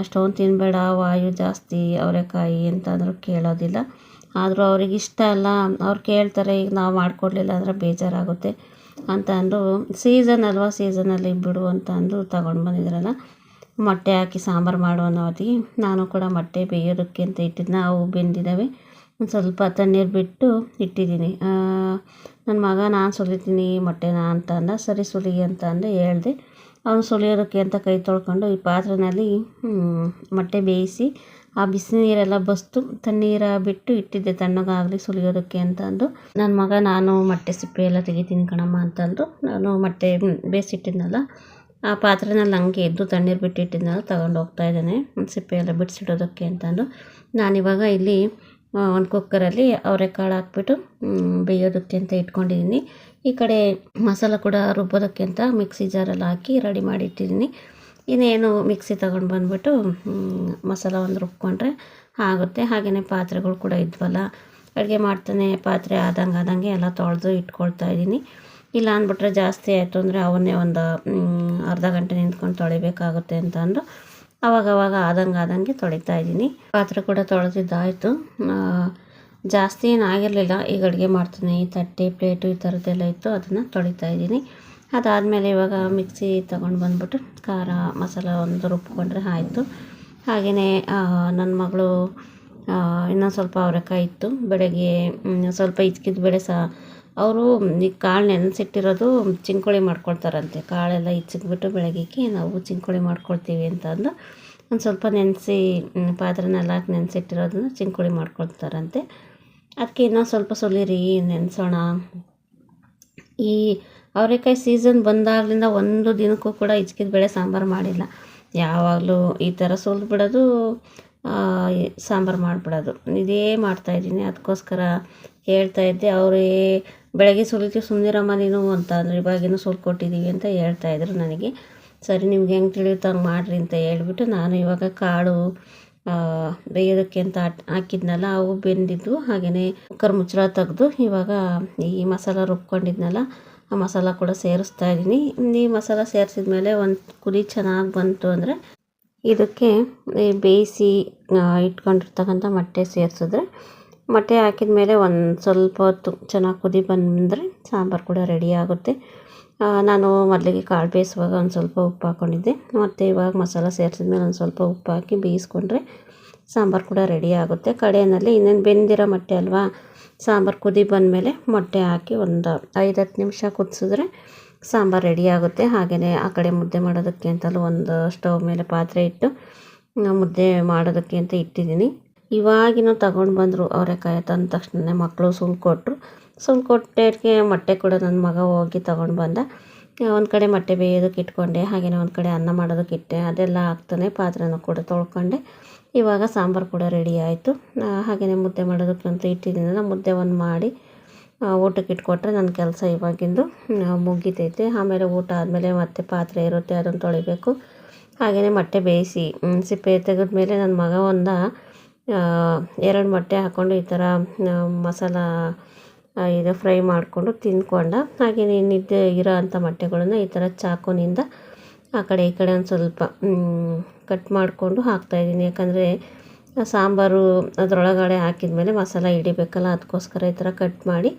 Speaker 1: ಅಷ್ಟೊಂದು ತಿನ್ನಬೇಡ ವಾಯು ಜಾಸ್ತಿ ಅವರೆಕಾಯಿ ಅಂತಂದರೂ ಕೇಳೋದಿಲ್ಲ. ಆದರೂ ಅವ್ರಿಗೆ ಇಷ್ಟ ಅಲ್ಲ. ಅವ್ರು ಕೇಳ್ತಾರೆ, ಈಗ ನಾವು ಮಾಡಿಕೊಡ್ಲಿಲ್ಲ ಅಂದರೆ ಬೇಜಾರಾಗುತ್ತೆ. ಅಂತ ಅಂದು, ಸೀಸನ್ ಅಲ್ವಾ ಸೀಸನಲ್ಲಿ ಬಿಡು ಅಂತ ಅಂದು ತಗೊಂಡು ಬಂದಿದ್ರಲ್ಲ. ಮೊಟ್ಟೆ ಹಾಕಿ ಸಾಂಬಾರು ಮಾಡು ಅನ್ನೋ ಹೊತ್ತಿಗೆ ನಾನು ಕೂಡ ಮೊಟ್ಟೆ ಬೇಯೋದಕ್ಕೆ ಅಂತ ಇಟ್ಟಿದ್ದೆ ಅವು ಬೆಂದಿದ್ದಾವೆ ಒಂದು ಸ್ವಲ್ಪ ತಣ್ಣೀರು ಬಿಟ್ಟು ಇಟ್ಟಿದ್ದೀನಿ. ನನ್ನ ಮಗ ನಾನು ಸುಲಿತೀನಿ ಮೊಟ್ಟೆನ ಅಂತ ಅಂದ. ಸರಿ ಸುಲಿ ಅಂತ ಅಂದು ಹೇಳ್ದೆ. ಅವನು ಸುಳಿಯೋದಕ್ಕೆ ಅಂತ ಕೈ ತೊಳ್ಕೊಂಡು ಈ ಪಾತ್ರೆಯಲ್ಲಿ ಮೊಟ್ಟೆ ಬೇಯಿಸಿ ಆ ಬಿಸಿನೀರೆಲ್ಲ ಬಸ್ತು. ತಣ್ಣೀರ ಬಿಟ್ಟು ಇಟ್ಟಿದ್ದೆ ತಣ್ಣಗಾಗಲಿ ಸುಲಿಯೋದಕ್ಕೆ ಅಂತ ಅಂದು. ನನ್ನ ಮಗ, ನಾನು ಮೊಟ್ಟೆ ಸಿಪ್ಪೆ ಎಲ್ಲ ತೆಗಿತೀನಿ ಕಣಮ್ಮ ಅಂತಂದು ನಾನು ಮೊಟ್ಟೆ ಬೇಯಿಸಿಟ್ಟಿದ್ನಲ್ಲ, ಆ ಪಾತ್ರೆನಲ್ಲಿ ಹಂಗೆ ಎದ್ದು ತಣ್ಣೀರು ಬಿಟ್ಟಿಟ್ಟಿದ್ನಲ್ಲ ತಗೊಂಡು ಹೋಗ್ತಾ ಇದ್ದಾನೆ. ಸಿಪ್ಪೆ ಎಲ್ಲ ಬಿಡಿಸಿಡೋದಕ್ಕೆ ಅಂತಂದು ನಾನಿವಾಗ ಇಲ್ಲಿ ಒಂದು ಕುಕ್ಕರಲ್ಲಿ ಅವರೆಕಾಳು ಹಾಕ್ಬಿಟ್ಟು ಬೇಯೋದಕ್ಕೆ ಅಂತ ಇಟ್ಕೊಂಡಿದ್ದೀನಿ. ಈ ಕಡೆ ಮಸಾಲ ಕೂಡ ರುಬ್ಬೋದಕ್ಕೆ ಅಂತ ಮಿಕ್ಸಿ ಜಾರಲ್ಲಿ ಹಾಕಿ ರೆಡಿ ಮಾಡಿ ಇಟ್ಟಿದ್ದೀನಿ ಇನ್ನೇನು ಮಿಕ್ಸಿ ತಗೊಂಡು ಬಂದ್ಬಿಟ್ಟು ಮಸಾಲ ಒಂದು ರುಬ್ಕೊಂಡ್ರೆ ಆಗುತ್ತೆ. ಹಾಗೆಯೇ ಪಾತ್ರೆಗಳು ಕೂಡ ಇದ್ವಲ್ಲ. ಅಡುಗೆ ಮಾಡ್ತಾನೆ ಪಾತ್ರೆ ಆದಂಗೆ ಆದಂಗೆ ಎಲ್ಲ ತೊಳೆದು ಇಟ್ಕೊಳ್ತಾ ಇದ್ದೀನಿ. ಇಲ್ಲ ಅಂದ್ಬಿಟ್ರೆ ಜಾಸ್ತಿ ಆಯಿತು ಅಂದರೆ ಅವನ್ನೇ ಒಂದು ಅರ್ಧ ಗಂಟೆ ನಿಂತ್ಕೊಂಡು ತೊಳಿಬೇಕಾಗುತ್ತೆ ಅಂತ ಅಂದು ಅವಾಗವಾಗ ಆದಂಗೆ ಆದಂಗೆ ತೊಳಿತಾ ಇದ್ದೀನಿ. ಪಾತ್ರೆ ಕೂಡ ತೊಳೆದಿದ್ದಾಯಿತು. ಜಾಸ್ತಿ ಏನು ಆಗಿರಲಿಲ್ಲ. ಈಗ ಅಡುಗೆ ಮಾಡ್ತೀನಿ. ತಟ್ಟೆ, ಪ್ಲೇಟು ಈ ಥರದ್ದೆಲ್ಲ ಇತ್ತು. ಅದನ್ನು ತೊಳಿತಾ ಇದ್ದೀನಿ. ಅದಾದಮೇಲೆ ಇವಾಗ ಮಿಕ್ಸಿ ತಗೊಂಡು ಬಂದ್ಬಿಟ್ಟು ಖಾರ ಮಸಾಲ ಒಂದು ರುಬ್ಕೊಂಡ್ರೆ ಆಯಿತು. ಹಾಗೆಯೇ ನನ್ನ ಮಗಳು ಇನ್ನೊಂದು ಸ್ವಲ್ಪ ಅವರೆಕಾಯಿ ಇತ್ತು. ಬೆಳಗ್ಗೆ ಸ್ವಲ್ಪ ಇಚ್ಕಿದ ಬೆಳೆ ಸಹ. ಅವರು ಈ ಕಾಳು ನೆನೆಸಿಟ್ಟಿರೋದು ಚಿಂಕುಳಿ ಮಾಡ್ಕೊಳ್ತಾರಂತೆ. ಕಾಳೆಲ್ಲ ಇಚ್ಚಿದ್ಬಿಟ್ಟು ಬೆಳಗ್ಗೆಗೆ ನಾವು ಚಿಂಕೋಳಿ ಮಾಡ್ಕೊಳ್ತೀವಿ ಅಂತ ಅಂದು ಒಂದು ಸ್ವಲ್ಪ ನೆನೆಸಿ ಪಾತ್ರೆನೆಲ್ಲ ಹಾಕಿ ನೆನೆಸಿಟ್ಟಿರೋದನ್ನ ಚಿಂಕೋಳಿ ಮಾಡ್ಕೊಳ್ತಾರಂತೆ. ಅದಕ್ಕೆ ಇನ್ನೂ ಸ್ವಲ್ಪ ಸುಲಿರಿ ನೆನೆಸೋಣ. ಈ ಅವರೆಕಾಯಿ ಸೀಸನ್ ಬಂದಾಗಲಿಂದ ಒಂದು ದಿನಕ್ಕೂ ಕೂಡ ಹಿಚ್ಕಿದ ಬೇಳೆ ಸಾಂಬಾರು ಮಾಡಿಲ್ಲ. ಯಾವಾಗಲೂ ಈ ಥರ ಬಿಡೋದು ಸಾಂಬಾರು ಮಾಡಿಬಿಡೋದು. ಇದೇ ಮಾಡ್ತಾಯಿದ್ದೀನಿ ಅದಕ್ಕೋಸ್ಕರ ಹೇಳ್ತಾ ಇದ್ದೆ, ಅವರೇ ಬೆಳಗ್ಗೆ ಸುಲಿತೀವಿ ಸುಮ್ಮನಿರಮ್ಮ ನೀನು ಅಂತ. ಅಂದರೆ ಇವಾಗಿನೂ ಸುಲ್ಕೊಟ್ಟಿದ್ದೀವಿ ಅಂತ ಹೇಳ್ತಾಯಿದ್ರು ನನಗೆ. ಸರಿ, ನಿಮ್ಗೆ ಹೆಂಗೆ ತಿಳಿಯುತ್ತೆ ಹಂಗೆ ಮಾಡಿರಿ ಅಂತ ಹೇಳ್ಬಿಟ್ಟು ನಾನು ಇವಾಗ ಕಾಳು ಬೇಯೋದಕ್ಕೆ ಅಂತ ಹಾಕಿದ್ನಲ್ಲ, ಅವು ಬೆಂದಿದ್ದು ಹಾಗೆಯೇ ಕುಕ್ಕರ್ ಮುಚ್ಚಳ ತೆಗೆದು ಇವಾಗ ಈ ಮಸಾಲ ರುಬ್ಕೊಂಡಿದ್ನಲ್ಲ, ಆ ಮಸಾಲ ಕೂಡ ಸೇರಿಸ್ತಾ ಇದ್ದೀನಿ ಈ ಮಸಾಲ ಸೇರಿಸಿದ ಮೇಲೆ ಒಂದು ಕುದಿ ಚೆನ್ನಾಗಿ ಬಂತು ಅಂದರೆ ಇದಕ್ಕೆ ಬೇಯಿಸಿ ಇಟ್ಕೊಂಡಿರ್ತಕ್ಕಂಥ ಮೊಟ್ಟೆ ಸೇರಿಸಿದ್ರೆ, ಮೊಟ್ಟೆ ಹಾಕಿದ ಮೇಲೆ ಒಂದು ಸ್ವಲ್ಪ ಹೊತ್ತು ಚೆನ್ನಾಗಿ ಕುದಿ ಬಂದರೆ ಸಾಂಬಾರು ಕೂಡ ರೆಡಿ ಆಗುತ್ತೆ. ನಾನು ಮೊದಲಿಗೆ ಕಾಳು ಬೇಯಿಸುವಾಗ ಒಂದು ಸ್ವಲ್ಪ ಉಪ್ಪು ಹಾಕ್ಕೊಂಡಿದ್ದೆ ಮತ್ತು ಇವಾಗ ಮಸಾಲ ಸೇರಿಸಿದ ಮೇಲೆ ಒಂದು ಸ್ವಲ್ಪ ಉಪ್ಪು ಹಾಕಿ ಬೇಯಿಸ್ಕೊಂಡ್ರೆ ಸಾಂಬಾರು ಕೂಡ ರೆಡಿ ಆಗುತ್ತೆ. ಕಡೆಯಲ್ಲಿ ಇನ್ನೇನು ಬೆಂದಿರೋ ಮೊಟ್ಟೆ ಅಲ್ವಾ, ಸಾಂಬಾರು ಕುದಿ ಬಂದಮೇಲೆ ಮೊಟ್ಟೆ ಹಾಕಿ ಒಂದು ಐದು ಹತ್ತು ನಿಮಿಷ ಕುದಿಸಿದ್ರೆ ಸಾಂಬಾರು ರೆಡಿ ಆಗುತ್ತೆ. ಹಾಗೆಯೇ ಆ ಕಡೆ ಮುದ್ದೆ ಮಾಡೋದಕ್ಕೆ ಅಂತಲೂ ಒಂದು ಸ್ಟವ್ ಮೇಲೆ ಪಾತ್ರೆ ಇಟ್ಟು ಮುದ್ದೆ ಮಾಡೋದಕ್ಕೆ ಅಂತ ಇಟ್ಟಿದ್ದೀನಿ. ಇವಾಗಿನ ತಗೊಂಡು ಬಂದರು ಅವರೆಕಾಯಿ ತಂದ ತಕ್ಷಣನೇ ಮಕ್ಕಳು ಸುಲ್ ಸುಲ್ ಕೊಟ್ಟಿಗೆ ಮೊಟ್ಟೆ ಕೂಡ ನನ್ನ ಮಗ ಹೋಗಿ ತಗೊಂಡು ಬಂದ. ಒಂದು ಕಡೆ ಮೊಟ್ಟೆ ಬೇಯೋದಕ್ಕೆ ಇಟ್ಕೊಂಡೆ ಹಾಗೆಯೇ ಒಂದು ಕಡೆ ಅನ್ನ ಮಾಡೋದಕ್ಕೆ ಇಟ್ಟೆ. ಅದೆಲ್ಲ ಹಾಕ್ತಾನೆ ಪಾತ್ರೆನೂ ಕೂಡ ತೊಳ್ಕೊಂಡೆ. ಇವಾಗ ಸಾಂಬಾರು ಕೂಡ ರೆಡಿ ಆಯಿತು. ಹಾಗೆಯೇ ಮುದ್ದೆ ಮಾಡೋದಕ್ಕೆ ಅಂತ ಇಟ್ಟಿದ್ದೀನಲ್ಲ ಮುದ್ದೆ ಒಂದು ಮಾಡಿ ಊಟಕ್ಕೆ ಇಟ್ಕೊಟ್ರೆ ನನ್ನ ಕೆಲಸ ಇವಾಗಿಂದು ಮುಗಿತೈತೆ. ಆಮೇಲೆ ಊಟ ಆದಮೇಲೆ ಮತ್ತೆ ಪಾತ್ರೆ ಇರುತ್ತೆ ಅದನ್ನು ತೊಳಿಬೇಕು. ಹಾಗೆಯೇ ಮೊಟ್ಟೆ ಬೇಯಿಸಿ ಸಿಪ್ಪೆ ತೆಗೆದ್ಮೇಲೆ ನನ್ನ ಮಗ ಒಂದು ಎರಡು ಮೊಟ್ಟೆ ಹಾಕ್ಕೊಂಡು ಈ ಥರ ಮಸಾಲ ಇದು ಫ್ರೈ ಮಾಡಿಕೊಂಡು ತಿಂದ್ಕೊಂಡ ಹಾಗೆ ಇನ್ನಿದ್ದ ಇರೋ ಅಂಥ ಮೊಟ್ಟೆಗಳನ್ನು ಈ ಥರ ಚಾಕುನಿಂದ ಆ ಕಡೆ ಈ ಕಡೆ ಒಂದು ಸ್ವಲ್ಪ ಕಟ್ ಮಾಡಿಕೊಂಡು ಹಾಕ್ತಾಯಿದ್ದೀನಿ ಯಾಕಂದರೆ ಸಾಂಬಾರು ಅದರೊಳಗಡೆ ಹಾಕಿದ್ಮೇಲೆ ಮಸಾಲ ಹಿಡಿಬೇಕಲ್ಲ, ಅದಕ್ಕೋಸ್ಕರ ಈ ಥರ ಕಟ್ ಮಾಡಿ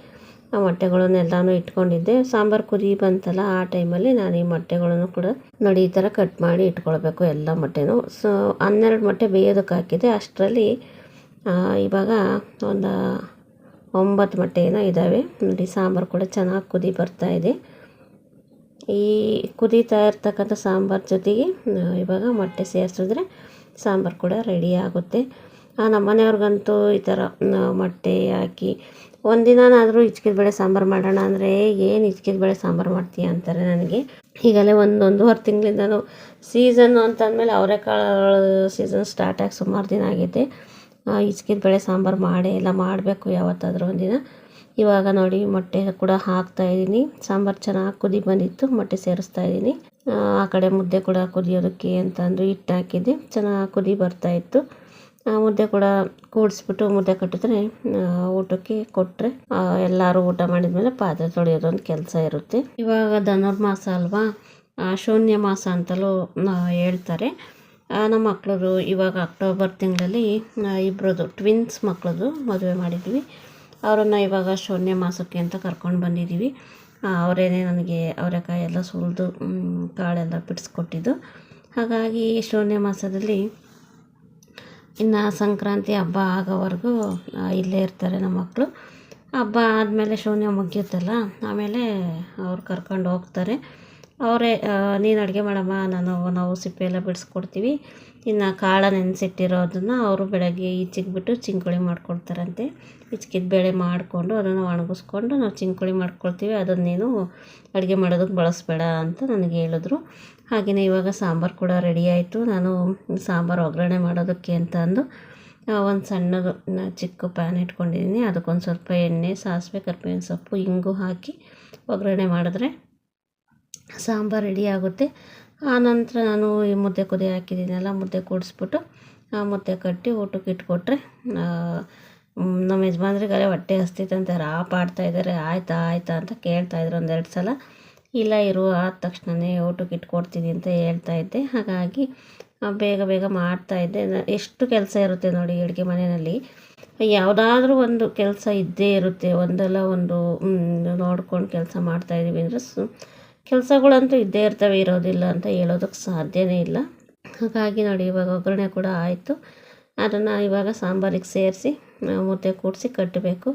Speaker 1: ಆ ಮೊಟ್ಟೆಗಳನ್ನೆಲ್ಲನೂ ಇಟ್ಕೊಂಡಿದ್ದೆ. ಸಾಂಬಾರು ಕುದಿ ಬಂತಲ್ಲ, ಆ ಟೈಮಲ್ಲಿ ನಾನು ಈ ಮೊಟ್ಟೆಗಳನ್ನು ಕೂಡ ನೋಡಿ ಈ ಥರ ಕಟ್ ಮಾಡಿ ಇಟ್ಕೊಳ್ಬೇಕು ಎಲ್ಲ ಮೊಟ್ಟೆನೂ. ಸೊ, ಹನ್ನೆರಡು ಮೊಟ್ಟೆ ಬೇಯೋದಕ್ಕೆ ಹಾಕಿದೆ ಅಷ್ಟರಲ್ಲಿ ಇವಾಗ ಒಂದು ಒಂಬತ್ತು ಮೊಟ್ಟೆ ಏನೋ ಇದ್ದಾವೆ. ನೋಡಿ ಸಾಂಬಾರು ಕೂಡ ಚೆನ್ನಾಗಿ ಕುದಿ ಬರ್ತಾ ಇದೆ. ಈ ಕುದೀತಾ ಇರ್ತಕ್ಕಂಥ ಸಾಂಬಾರು ಜೊತೆಗೆ ಇವಾಗ ಮೊಟ್ಟೆ ಸೇರಿಸಿದ್ರೆ ಸಾಂಬಾರು ಕೂಡ ರೆಡಿ ಆಗುತ್ತೆ. ಆ, ನಮ್ಮ ಮನೆಯವ್ರಿಗಂತೂ ಈ ಥರ ಮೊಟ್ಟೆ ಹಾಕಿ ಒಂದಿನಾನಾದರೂ ಹಿಚ್ಕಿದ ಬೇಳೆ ಸಾಂಬಾರು ಮಾಡೋಣ ಅಂದರೆ ಏನು ಹಿಚ್ಕಿದ ಬೇಳೆ ಸಾಂಬಾರು ಮಾಡ್ತೀಯ ಅಂತಾರೆ ನನಗೆ. ಈಗಲೇ ಒಂದು ಒಂದೂವರೆ ತಿಂಗಳಿಂದನೂ ಸೀಸನ್ನು ಅಂತ ಅಂದಮೇಲೆ ಅವರೆಕಾಳು ಸೀಸನ್ ಸ್ಟಾರ್ಟ್ ಆಗಿ ಸುಮಾರು ದಿನ ಆಗೈತೆ. ಹಿಚ್ಕಿದ ಬೇಳೆ ಸಾಂಬಾರು ಮಾಡೇ ಇಲ್ಲ ಮಾಡಬೇಕು ಯಾವತ್ತಾದರೂ ಒಂದಿನ. ಇವಾಗ ನೋಡಿ ಮೊಟ್ಟೆ ಕೂಡ ಹಾಕ್ತಾ ಇದ್ದೀನಿ. ಸಾಂಬಾರು ಚೆನ್ನಾಗಿ ಕುದಿ ಬಂದಿತ್ತು ಮೊಟ್ಟೆ ಸೇರಿಸ್ತಾ ಇದ್ದೀನಿ. ಆ, ಕಡೆ ಮುದ್ದೆ ಕೂಡ ಕುದಿಯೋದಕ್ಕೆ ಅಂತಂದು ಹಿಟ್ಟು ಹಾಕಿದ್ದೆ. ಚೆನ್ನಾಗಿ ಕುದಿ ಬರ್ತಾ ಇತ್ತು. ಆ, ಮುದ್ದೆ ಕೂಡ ಕೂಡಿಸ್ಬಿಟ್ಟು ಮುದ್ದೆ ಕಟ್ಟಿದ್ರೆ ಊಟಕ್ಕೆ ಕೊಟ್ಟರೆ ಎಲ್ಲರೂ ಊಟ ಮಾಡಿದ್ಮೇಲೆ ಪಾತ್ರೆ ತೊಳೆಯೋದೊಂದು ಕೆಲಸ ಇರುತ್ತೆ. ಇವಾಗ ಧನುರ್ಮಾಸ ಅಲ್ವಾ? ಶೂನ್ಯ ಮಾಸ ಅಂತಲೂ ಹೇಳ್ತಾರೆ. ನಮ್ಮ ಮಕ್ಕಳದು ಇವಾಗ ಅಕ್ಟೋಬರ್ ತಿಂಗಳಲ್ಲಿ ಇಬ್ಬರದು ಟ್ವಿನ್ಸ್ ಮಕ್ಕಳದು ಮದುವೆ ಮಾಡಿದ್ವಿ. ಅವರನ್ನು ಇವಾಗ ಶೂನ್ಯ ಮಾಸಕ್ಕೆ ಅಂತ ಕರ್ಕೊಂಡು ಬಂದಿದ್ದೀವಿ ಅವರೇನೇ ನನಗೆ ಅವರೆಕಾಯಿ ಎಲ್ಲ ಸುಲಿದು ಕಾಳೆಲ್ಲ ಬಿಡಿಸ್ಕೊಟ್ಟಿದ್ದು. ಹಾಗಾಗಿ ಶೂನ್ಯ ಮಾಸದಲ್ಲಿ ಇನ್ನು ಸಂಕ್ರಾಂತಿ ಹಬ್ಬ ಆಗೋವರೆಗೂ ಇಲ್ಲೇ ಇರ್ತಾರೆ ನಮ್ಮ ಮಕ್ಕಳು ಹಬ್ಬ ಆದಮೇಲೆ ಶೂನ್ಯ ಮುಗಿಯುತ್ತಲ್ಲ, ಆಮೇಲೆ ಅವ್ರು ಕರ್ಕೊಂಡು ಹೋಗ್ತಾರೆ. ಅವರೇ ನೀನು ಅಡುಗೆ ಮಾಡಮ್ಮ, ನಾನು ನಾವು ಸಿಪ್ಪೆ ಎಲ್ಲ ಬಿಡಿಸ್ಕೊಡ್ತೀವಿ. ಇನ್ನು ಕಾಳು ನೆನೆಸಿಟ್ಟಿರೋದನ್ನು ಅವರು ಬೆಳಗ್ಗೆ ಈಚಿಗ್ಬಿಟ್ಟು ಚಿಂಕುಳಿ ಮಾಡ್ಕೊಳ್ತಾರಂತೆ. ಹಿಚ್ಕಿದ ಬೇಳೆ ಮಾಡಿಕೊಂಡು ಅದನ್ನು ಒಣಗಿಸ್ಕೊಂಡು ನಾವು ಚಿಂಕುಳಿ ಮಾಡ್ಕೊಳ್ತೀವಿ. ಅದನ್ನು ನೀನು ಅಡುಗೆ ಮಾಡೋದಕ್ಕೆ ಬಳಸಬೇಡ ಅಂತ ನನಗೆ ಹೇಳಿದ್ರು. ಹಾಗೆಯೇ ಇವಾಗ ಸಾಂಬಾರು ಕೂಡ ರೆಡಿ ಆಯಿತು. ನಾನು ಸಾಂಬಾರು ಒಗ್ಗರಣೆ ಮಾಡೋದಕ್ಕೆ ಅಂತ ಅಂದು ಒಂದು ಸಣ್ಣದು ಚಿಕ್ಕ ಪ್ಯಾನ್ ಇಟ್ಕೊಂಡಿದ್ದೀನಿ ಅದಕ್ಕೊಂದು ಸ್ವಲ್ಪ ಎಣ್ಣೆ, ಸಾಸಿವೆ, ಕರ್ಬೇವಿನ ಸೊಪ್ಪು, ಇಂಗು ಹಾಕಿ ಒಗ್ಗರಣೆ ಮಾಡಿದ್ರೆ ಸಾಂಬಾರು ರೆಡಿ ಆಗುತ್ತೆ. ಆನಂತರ ನಾನು ಈ ಮುದ್ದೆ ಕುದಿ ಹಾಕಿದ್ದೀನಲ್ಲ ಮುದ್ದೆ ಕೂಡಿಸ್ಬಿಟ್ಟು ಆ ಮುದ್ದೆ ಕಟ್ಟಿ ಊಟಕ್ಕೆ ಇಟ್ಕೊಟ್ರೆ ನಮ್ಮ ಯಜಮಾನ್ರಿಗಾರೆ ಹೊಟ್ಟೆ ಹಸ್ತಿತ್ತಂತೆ ರಾಪ್ ಆಡ್ತಾ ಇದ್ದಾರೆ. ಆಯ್ತಾ ಆಯ್ತಾ ಅಂತ ಕೇಳ್ತಾ ಇದ್ರು ಒಂದೆರಡು ಸಲ. ಇಲ್ಲ ಇರು, ಆದ ತಕ್ಷಣವೇ ಊಟಕ್ಕೆ ಇಟ್ಕೊಡ್ತೀನಿ ಅಂತ ಹೇಳ್ತಾ ಇದ್ದೆ. ಹಾಗಾಗಿ ಬೇಗ ಬೇಗ ಮಾಡ್ತಾ ಇದ್ದೆ. ಎಷ್ಟು ಕೆಲಸ ಇರುತ್ತೆ ನೋಡಿ ಅಡುಗೆ ಮನೆಯಲ್ಲಿ. ಯಾವುದಾದ್ರೂ ಒಂದು ಕೆಲಸ ಇದ್ದೇ ಇರುತ್ತೆ. ಒಂದಲ್ಲ ಒಂದು ನೋಡ್ಕೊಂಡು ಕೆಲಸ ಮಾಡ್ತಾಯಿದ್ದೀವಿ ಅಂದರೆ ಸು ಕೆಲಸಗಳಂತೂ ಇದ್ದೇ ಇರ್ತವೆ, ಇರೋದಿಲ್ಲ ಅಂತ ಹೇಳೋದಕ್ಕೆ ಸಾಧ್ಯವೇ ಇಲ್ಲ. ಹಾಗಾಗಿ ನೋಡಿ, ಇವಾಗ ಒಗ್ಗರಣೆ ಕೂಡ ಆಯಿತು. ಅದನ್ನು ಇವಾಗ ಸಾಂಬಾರಿಗೆ ಸೇರಿಸಿ ಮುದ್ದೆ ಕೂಡಿಸಿ ಕಟ್ಟಬೇಕು.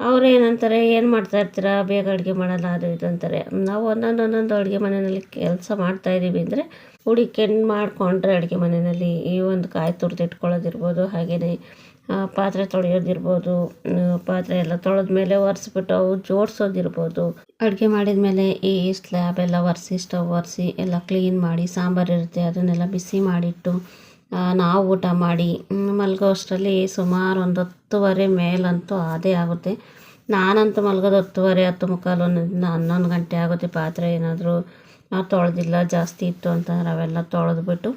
Speaker 1: ಅವ್ರು ಏನಂತಾರೆ, ಏನು ಮಾಡ್ತಾ ಇರ್ತೀರಾ? ಬೇಗ ಅಡುಗೆ ಮಾಡಲ್ಲ, ಅದು ಇದು ಅಂತಾರೆ. ನಾವು ಒಂದೊಂದು ಒಂದೊಂದು ಅಡುಗೆ ಮನೆಯಲ್ಲಿ ಕೆಲಸ ಮಾಡ್ತಾ ಇದ್ದೀವಿ ಅಂದರೆ ಹುಡುಕೆಂಡು ಮಾಡಿಕೊಂಡ್ರೆ ಅಡುಗೆ ಮನೆಯಲ್ಲಿ ಈ ಒಂದು ಕಾಯಿ ತುರಿದಿಟ್ಕೊಳ್ಳೋದಿರ್ಬೋದು ಹಾಗೆಯೇ ಪಾತ್ರೆ ತೊಳೆಯೋದಿರ್ಬೋದು ಪಾತ್ರೆ ಎಲ್ಲ ತೊಳೆದ ಮೇಲೆ ಒರೆಸ್ಬಿಟ್ಟು ಅವು ಜೋಡಿಸೋದಿರ್ಬೋದು. ಅಡುಗೆ ಮಾಡಿದ ಮೇಲೆ ಈ ಸ್ಲ್ಯಾಬ್ ಎಲ್ಲ ಒರೆಸಿ ಸ್ಟವ್ ಒರೆಸಿ ಎಲ್ಲ ಕ್ಲೀನ್ ಮಾಡಿ, ಸಾಂಬಾರು ಇರುತ್ತೆ, ಅದನ್ನೆಲ್ಲ ಬಿಸಿ ಮಾಡಿಟ್ಟು ನಾವು ಊಟ ಮಾಡಿ ಮಲ್ಗೋ ಅಷ್ಟರಲ್ಲಿ ಸುಮಾರು ಒಂದು ಹತ್ತುವರೆ ಮೇಲಂತೂ ಅದೇ ಆಗುತ್ತೆ. ನಾನಂತೂ ಮಲ್ಗೋದು ಹತ್ತುವರೆ, ಹತ್ತು ಮುಕ್ಕಾಲು ಒಂದೊಂದು ಹನ್ನೊಂದು ಗಂಟೆ ಆಗುತ್ತೆ ಪಾತ್ರೆ ಏನಾದರೂ ತೊಳೆದಿಲ್ಲ, ಜಾಸ್ತಿ ಇತ್ತು ಅಂತಂದ್ರೆ ಅವೆಲ್ಲ ತೊಳೆದ್ಬಿಟ್ಟು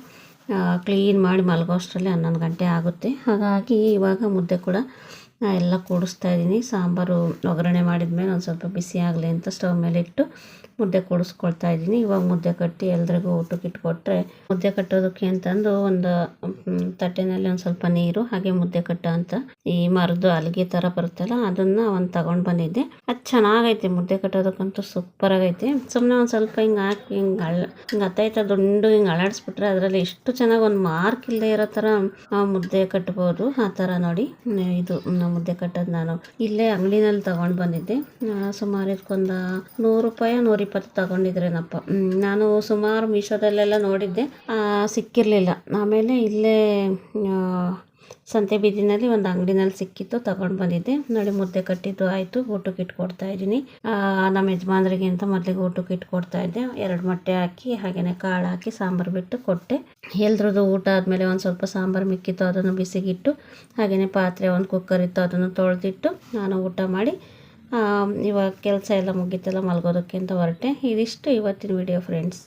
Speaker 1: ಕ್ಲೀನ್ ಮಾಡಿ ಮಲಗೋಷ್ಟರಲ್ಲಿ ಹನ್ನೊಂದು ಗಂಟೆ ಆಗುತ್ತೆ. ಹಾಗಾಗಿ ಇವಾಗ ಮುದ್ದೆ ಕೂಡ ಎಲ್ಲ ಕೂಡಿಸ್ತಾ ಇದ್ದೀನಿ. ಸಾಂಬಾರು ಒಗ್ಗರಣೆ ಮಾಡಿದ್ಮೇಲೆ ಒಂದು ಸ್ವಲ್ಪ ಬಿಸಿ ಆಗಲಿ ಅಂತ ಸ್ಟವ್ ಮೇಲೆ ಇಟ್ಟು ಮುದ್ದೆ ಕೂಡಿಸ್ಕೊಳ್ತಾ ಇದ್ದೀನಿ. ಇವಾಗ ಮುದ್ದೆ ಕಟ್ಟಿ ಎಲ್ರಿಗೂ ಊಟಕ್ಕೆ ಇಟ್ಕೊಟ್ರೆ ಮುದ್ದೆ ಕಟ್ಟೋದಕ್ಕೆ ಅಂತಂದು ಒಂದು ತಟ್ಟೆನಲ್ಲಿ ಒಂದು ಸ್ವಲ್ಪ ನೀರು, ಹಾಗೆ ಮುದ್ದೆ ಕಟ್ಟ ಅಂತ ಈ ಮರದ್ದು ಅಲ್ಗೆ ಥರ ಬರುತ್ತಲ್ಲ ಅದನ್ನು ಒಂದು ತಗೊಂಡು ಬಂದಿದ್ದೆ. ಅದು ಚೆನ್ನಾಗೈತೆ ಮುದ್ದೆ ಕಟ್ಟೋದಕ್ಕಂತೂ ಸೂಪರ್ ಆಗೈತೆ. ಸುಮ್ಮನೆ ಒಂದು ಸ್ವಲ್ಪ ಹಿಂಗೆ ಹಾಕಿ, ಹಿಂಗೆ ಅಳ, ಹಿಂಗೆ ಹತ್ತೈತ ದುಂಡು ಹಿಂಗೆ ಅಳಾಡಿಸ್ಬಿಟ್ರೆ ಅದರಲ್ಲಿ ಎಷ್ಟು ಚೆನ್ನಾಗಿ ಒಂದು ಮಾರ್ಕ್ ಇಲ್ಲದೆ ಇರೋ ಥರ ಮುದ್ದೆ ಕಟ್ಬೋದು. ಆ ಥರ ನೋಡಿ, ಇದು ಮುದ್ದೆ ಕಟ್ಟೋದು ನಾನು. ಇಲ್ಲೇ ಅಂಗಡಿನಲ್ಲಿ ತಗೊಂಡು ಬಂದಿದ್ದೆ. ಸುಮಾರು ಇದಕ್ಕೊಂದು ನೂರು ರೂಪಾಯಿ ನೂರಿಪ್ಪತ್ತು ತಗೊಂಡಿದ್ರೇನಪ್ಪ. ನಾನು ಸುಮಾರು ಮೀಶೋದಲ್ಲೆಲ್ಲ ನೋಡಿದ್ದೆ. ಸಿಕ್ಕಿರಲಿಲ್ಲ. ಆಮೇಲೆ ಇಲ್ಲೇ ಸಂತೆ ಬೀದಿನಲ್ಲಿ ಒಂದು ಅಂಗಡಿನಲ್ಲಿ ಸಿಕ್ಕಿತ್ತು, ತಗೊಂಡು ಬಂದಿದ್ದೆ. ನೋಡಿ, ಮುದ್ದೆ ಕಟ್ಟಿದ್ದು ಆಯಿತು, ಊಟಕ್ಕೆ ಇಟ್ಕೊಡ್ತಾ ಇದ್ದೀನಿ. ನಮ್ಮ ಯಜಮಾನ್ರಿಗೆ ಅಂತ ಮೊದಲಿಗೆ ಊಟಕ್ಕೆ ಇಟ್ಕೊಡ್ತಾ ಇದ್ದೆ. ಎರಡು ಮೊಟ್ಟೆ ಹಾಕಿ ಹಾಗೆಯೇ ಕಾಳು ಹಾಕಿ, ಸಾಂಬಾರು ಬಿಟ್ಟು ಕೊಟ್ಟೆ. ಎಲ್ರದ್ದು ಊಟ ಆದಮೇಲೆ ಒಂದು ಸ್ವಲ್ಪ ಸಾಂಬಾರು ಮಿಕ್ಕಿತ್ತು, ಅದನ್ನು ಬಿಸಿಗಿಟ್ಟು ಹಾಗೆಯೇ ಪಾತ್ರೆ ಒಂದು ಕುಕ್ಕರ್ ಇತ್ತು, ಅದನ್ನು ತೊಳೆದಿಟ್ಟು ನಾನು ಊಟ ಮಾಡಿ ಇವಾಗ ಕೆಲಸ ಎಲ್ಲ ಮುಗೀತಲ್ಲ ಮಲ್ಗೋದಕ್ಕಿಂತ ಹೊರಟೆ. ಇದಿಷ್ಟು ಇವತ್ತಿನ ವಿಡಿಯೋ ಫ್ರೆಂಡ್ಸ್